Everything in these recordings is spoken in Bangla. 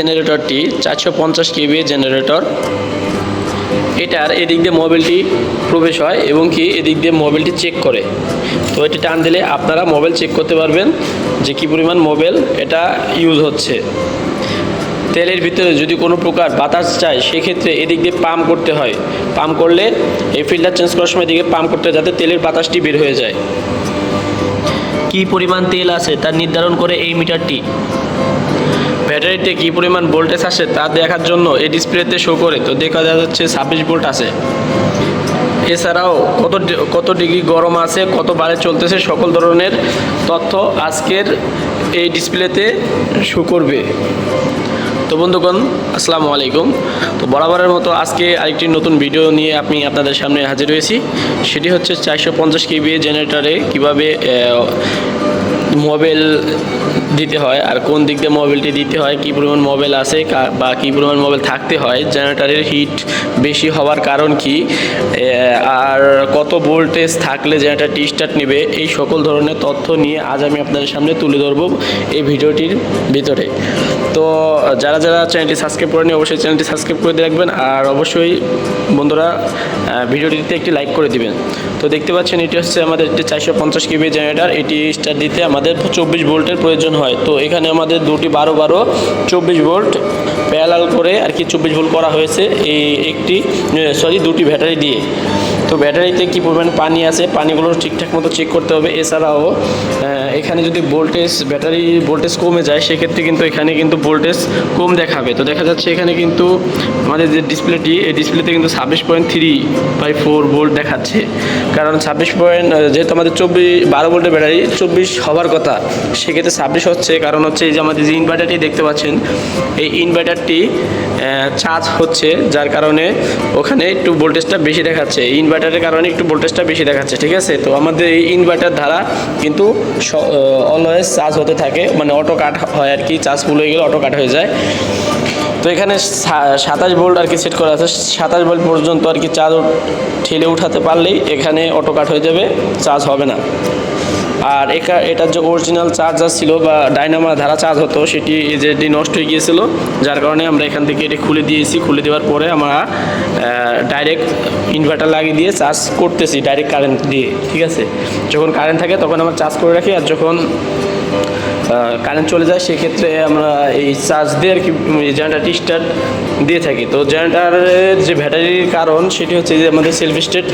জেনারেটরটি চারশো পঞ্চাশ কেবি জেনারেটর এটার এদিক দিয়ে মোবাইলটি প্রবেশ হয় এবং কি এদিক দিয়ে মোবাইলটি চেক করে। তো এটি টান দিলে আপনারা মোবাইল চেক করতে পারবেন যে কী পরিমাণ মোবাইল এটা ইউজ হচ্ছে। তেলের ভিতরে যদি কোনো প্রকার বাতাস চায়, সেক্ষেত্রে এদিক দিয়ে পাম্প করতে হয়। পাম্প করলে এই ফিল্টার চেঞ্জ করার সময় এদিকে পাম্প করতে হয় যাতে তেলের বাতাসটি বের হয়ে যায়। কী পরিমাণ তেল আছে তা নির্ধারণ করে এই মিটারটি ব্যাটারিতে কী পরিমাণ ভোল্টেজ আসে তা দেখার জন্য এই ডিসপ্লেতে শো করে। তো দেখা যাচ্ছে ছাব্বিশ ভোল্ট আছে এছাড়াও কত কত ডিগ্রি গরম আছে, কত বারে চলতেছে সকল ধরনের তথ্য আজকের এই ডিসপ্লেতে শো করবে। তো বন্ধুগণ, আসসালামু আলাইকুম। তো বরাবরের মতো আজকে আরেকটি নতুন ভিডিও নিয়ে আমি আপনাদের সামনে হাজির হয়েছি। সেটি হচ্ছে চারশো পঞ্চাশ কেবি জেনারেটারে কীভাবে মোবাইল দিতে হয় আর কোন দিক দিয়ে মোবাইলটি দিতে হয়, কী পরিমাণ মোবাইল আছে বা কী পরিমাণ মোবাইল থাকতে হয়, জেনারেটারের হিট বেশি হওয়ার কারণ কি? আর কত ভোল্টেজ থাকলে জেনারেটারটি স্টার্ট নেবে? এই সকল ধরনের তথ্য নিয়ে আজ আমি আপনাদের সামনে তুলে ধরবো এই ভিডিওটির ভিতরে। তো, যারা যারা চ্যানেলটি সাবস্ক্রাইব করেনি অবশ্যই চ্যানেলটি সাবস্ক্রাইব করে রাখবেন আর অবশ্যই বন্ধুরা ভিডিওটিতে একটি লাইক করে দিবেন। তো দেখতে পাচ্ছেন, এটি হচ্ছে আমাদের একটি চারশো পঞ্চাশ কেবি জেনারেটার, এটি স্টার্ট দিতে আমাদের চব্বিশ ভোল্টের প্রয়োজন হয়। তো এখানে আমাদের দুটি বারো বারো চব্বিশ ভোল্ট প্যারালাল করে আর কি চব্বিশ ভোল্ট করা হয়েছে এই একটি সরি দুটি ব্যাটারি দিয়ে। তো ব্যাটারিতে কী পরিমাণ পানি আছে? পানিগুলো ঠিকঠাক মতো চেক করতে হবে। এছাড়াও এখানে যদি ভোল্টেজ ব্যাটারি ভোল্টেজ কমে যায়, সেক্ষেত্রে কিন্তু এখানে কিন্তু ভোল্টেজ কম দেখাবে। তো দেখা যাচ্ছে এখানে কিন্তু আমাদের যে ডিসপ্লেটি এই ডিসপ্লেতে কিন্তু ছাব্বিশ point three by four volt দেখাচ্ছে। কারণ ছাব্বিশ পয়েন্ট যেহেতু আমাদের চব্বিশ, বারো ভোল্টের ব্যাটারি, চব্বিশ হওয়ার কথা, সেক্ষেত্রে ছাব্বিশ হচ্ছে। কারণ হচ্ছে এই যে আমাদের যে ইনভার্টারটি দেখতে পাচ্ছেন, এই ইনভার্টারটি চার্জ হচ্ছে, যার কারণে ওখানে একটু ভোল্টেজটা বেশি দেখাচ্ছে। এই ইনভার্টারের কারণে একটু ভোল্টেজটা বেশি দেখাচ্ছে, ঠিক আছে? তো আমাদের এই ইনভার্টার দ্বারা কিন্তু অলওয়েজ চার্জ হতে থাকে মানে অটো কাট হয় আর কি চার্জ ফুল হয়ে গেলে অটো কাট হয়ে যায়। তো এখানে সাতাশ ভোল্ট আর কি সেট করা আছে, সাতাশ ভোল্ট পর্যন্ত আর কি চার্জ ঠেলে উঠাতে পারলেই এখানে অটো কাট হয়ে যাবে চার্জ হবে না। আর একা, এটার যে অরিজিনাল চার্জার ছিল বা ডাইনামা ধারা চার্জ হতো, সেটি যে নষ্ট হয়ে গিয়েছিল, যার কারণে আমরা এখান থেকে এটি খুলে দিয়েছি, খুলে দেওয়ার পরে আমরা ডাইরেক্ট ইনভার্টার লাগিয়ে দিয়ে চার্জ করতেছি ডাইরেক্ট কারেন্ট দিয়ে, ঠিক আছে? যখন কারেন্ট থাকে তখন আমরা চার্জ করে রাখি, আর যখন কারেন্ট চলে যায় সেক্ষেত্রে আমরা এই চার্জ দিয়ে আর কি জেনারেটারটি স্টার্ট দিয়ে থাকি। তো জেনারেটারের যে ব্যাটারির কারণ সেটি হচ্ছে যে আমাদের সেলফ স্টেট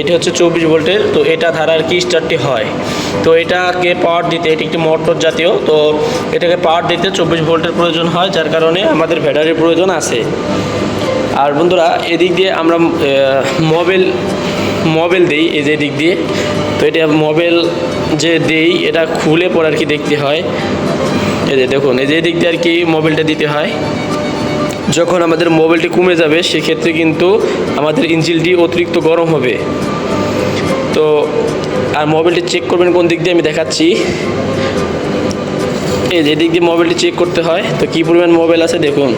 এটি হচ্ছে চব্বিশ ভোল্টের, তো এটা ধারা আর কি স্টার্টটি হয়। তো এটাকে পাওয়ার দিতে, এটি একটি মোটর জাতীয়, তো এটাকে পাওয়ার দিতে চব্বিশ ভোল্টের প্রয়োজন হয়, যার কারণে আমাদের ব্যাটারির প্রয়োজন আছে। আর বন্ধুরা, এদিক দিয়ে আমরা মোবাইল মোবাইল দিই এই যে দিক দিয়ে। তো এটা মোবাইল যে দেই, এটা খুলে পরে আর কি দেখতে হয়। এই যে দেখুন, এই যে দিক দিয়ে আর কি মোবাইলটা দিতে হয়। যখন আমাদের মোবাইলটি কমে যাবে, সেক্ষেত্রে কিন্তু আমাদের ইঞ্জিলটি অতিরিক্ত গরম হবে। তো, আর মোবাইলটি চেক করবেন কোন দিক দিয়ে আমি দেখাচ্ছি। এই যে দিক দিয়ে মোবাইলটি চেক করতে হয়, তো কী পরিমাণ মোবাইল আছে দেখুন।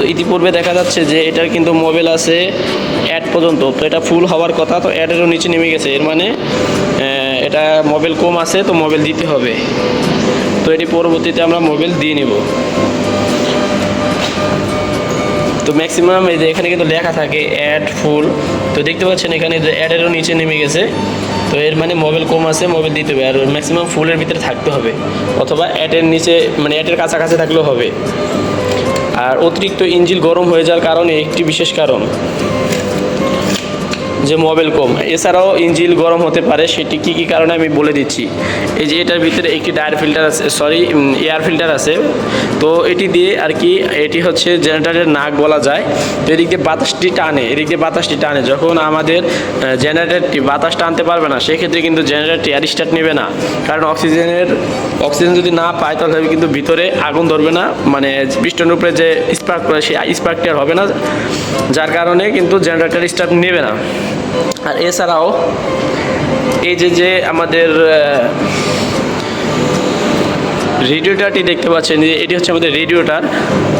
তো ইতিপূর্বে দেখা যাচ্ছে যে এটার কিন্তু মোবাইল আছে অ্যাড পর্যন্ত। তো এটা ফুল হওয়ার কথা, তো অ্যাডেরও নিচে নেমে গেছে। এর মানে এটা মোবাইল কম আছে, তো মোবাইল দিতে হবে। তো এটি পরবর্তীতে আমরা মোবাইল দিয়ে নেব। তো ম্যাক্সিমাম এই যে এখানে কিন্তু লেখা থাকে অ্যাড ফুল তো দেখতে পাচ্ছেন এখানে যে অ্যাডেরও নিচে নেমে গেছে। তো এর মানে মোবাইল কম আছে, মোবাইল দিতে হবে। আর ম্যাক্সিমাম ফুলের ভিতরে থাকতে হবে। অথবা অ্যাডের নিচে মানে অ্যাডের কাছাকাছি থাকলেও হবে। আর অতিরিক্ত ইঞ্জিল গরম হয়ে যাওয়ার কারণে একটি বিশেষ কারণ। যে মোবাইল কম। এছাড়াও ইঞ্জিন গরম হতে পারে, সেটি কী কী কারণে আমি বলে দিচ্ছি। এই যে এটার ভিতরে একটি ডায়ার ফিল্টার আছে, সরি এয়ার ফিল্টার আছে। তো এটি দিয়ে আর কি, এটি হচ্ছে জেনারেটারের নাক বলা যায়। তো এদিক বাতাসটি টানে, এদিক বাতাসটি টানে। যখন আমাদের জেনারেটারটি বাতাস টানতে পারবে না, সেক্ষেত্রে কিন্তু জেনারেটারটি এয়ার স্টার্ট নেবে না। কারণ অক্সিজেনের, অক্সিজেন যদি না পায়, তাহলে কিন্তু ভিতরে আগুন ধরবে না। মানে পিস্টনের উপরে যে স্পার্ক করে সেই স্পার্কটি আর হবে না, যার কারণে কিন্তু জেনারেটার স্টার্ট নেবে না। আর এছাড়াও এই যে যে আমাদের রেডিওটারটি দেখতে পাচ্ছেন যে এটি হচ্ছে আমাদের রেডিওটার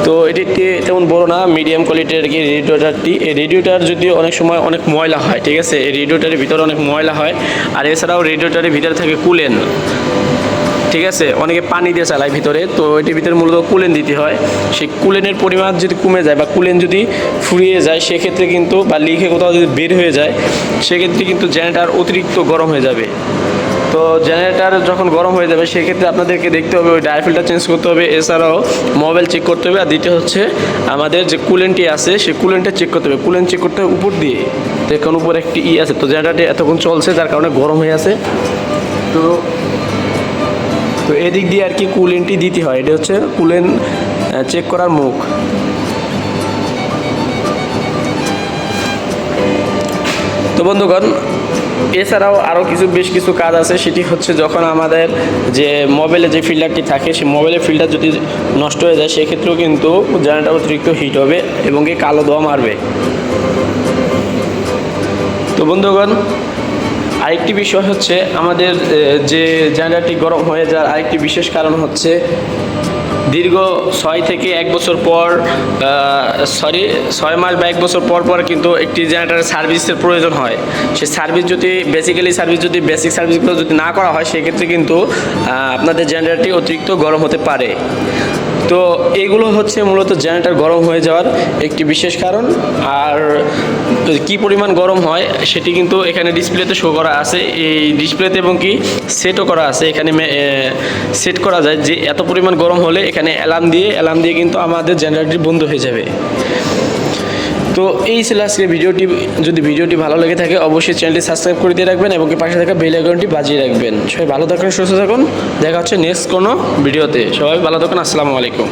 তো এটি তেমন বড় না মিডিয়াম কোয়ালিটির আর কি রেডিওটারটি। এই রেডিওটার যদি অনেক সময় অনেক ময়লা হয়, ঠিক আছে? এই রেডিওটারের ভিতরে অনেক ময়লা হয়। আর এছাড়াও রেডিওটারের ভিতরে থাকে কুলেন। ঠিক আছে? অনেকে পানি দিয়ে চালায় ভিতরে, তো এটির ভিতরে মূলত কুলেন দিতে হয়। সেই কুলেনের পরিমাণ যদি কমে যায় বা কুলেন যদি ফুরিয়ে যায়, সেক্ষেত্রে কিন্তু বা লিখে কোথাও যদি বের হয়ে যায়, সেক্ষেত্রে কিন্তু জেনারেটার অতিরিক্ত গরম হয়ে যাবে। তো জেনারেটার যখন গরম হয়ে যাবে, সেক্ষেত্রে আপনাদেরকে দেখতে হবে, ওই ডায়ার ফিল্টার চেঞ্জ করতে হবে, এছাড়াও মোবাইল চেক করতে হবে, আর দ্বিতীয় হচ্ছে আমাদের যে কুলেন্টটি আছে, সেই কুলেন্টটা চেক করতে হবে। কুলেন্ট চেক করতে হবে উপর দিয়ে। তো এখন উপরে একটি ই আছে, তো জেনারেটারটি এতক্ষণ চলছে, যার কারণে গরম হয়ে আছে। তো তো এদিক দিয়ে আর কি কুলেন্টটি দিতে হয়। এটা হচ্ছে কুলেন চেক করার মুখ। তো বন্ধুগণ, এছাড়াও আরও কিছু, বেশ কিছু কাজ আছে। সেটি হচ্ছে যখন আমাদের যে মোবাইলে যে ফিল্টারটি থাকে, সেই মোবাইলের ফিল্টার যদি নষ্ট হয়ে যায়, সেক্ষেত্রেও কিন্তু জেনারেটার অতিরিক্ত হিট হবে এবং কালো ধোয়া মারবে। তো বন্ধুগণ আরেকটি বিষয় হচ্ছে আমাদের যে জেনারেটরটি গরম হয়ে যাওয়ার আরেকটি বিশেষ কারণ হচ্ছে দীর্ঘ ছয় থেকে এক বছর পর সরি, ছয় মাস বা এক বছর পর পর কিন্তু একটি জেনারেটারের সার্ভিসের প্রয়োজন হয়। সে সার্ভিস যদি বেসিক্যালি সার্ভিস যদি বেসিক সার্ভিসগুলো যদি না করা হয়, সেক্ষেত্রে কিন্তু আপনাদের জেনারেটরটি অতিরিক্ত গরম হতে পারে। তো এগুলো হচ্ছে মূলত জেনারেটর গরম হয়ে যাওয়ার একটি বিশেষ কারণ। আর কি পরিমাণ গরম হয় সেটি কিন্তু এখানে ডিসপ্লেতে শো করা আছে। এই ডিসপ্লেতে এবং কি সেটও করা আছে। এখানে সেট করা যায় যে এত পরিমাণ গরম হলে এখানে অ্যালার্ম দিয়ে অ্যালার্ম দিয়ে কিন্তু আমাদের জেনারেটরটি বন্ধ হয়ে যাবে। তো এই ছিল আজকে ভিডিওটি। যদি ভিডিওটি ভালো লেগে থাকে, অবশ্যই চ্যানেলটি সাবস্ক্রাইব করে দিয়ে রাখবেন এবং পাশে থাকা বেল আইকনটি বাজিয়ে রাখবেন। সবাই ভালো থাকুন, সুস্থ থাকুন। দেখা হচ্ছে নেক্সট কোনো ভিডিওতে। সবাই ভালো থাকুন, আসসালামু আলাইকুম।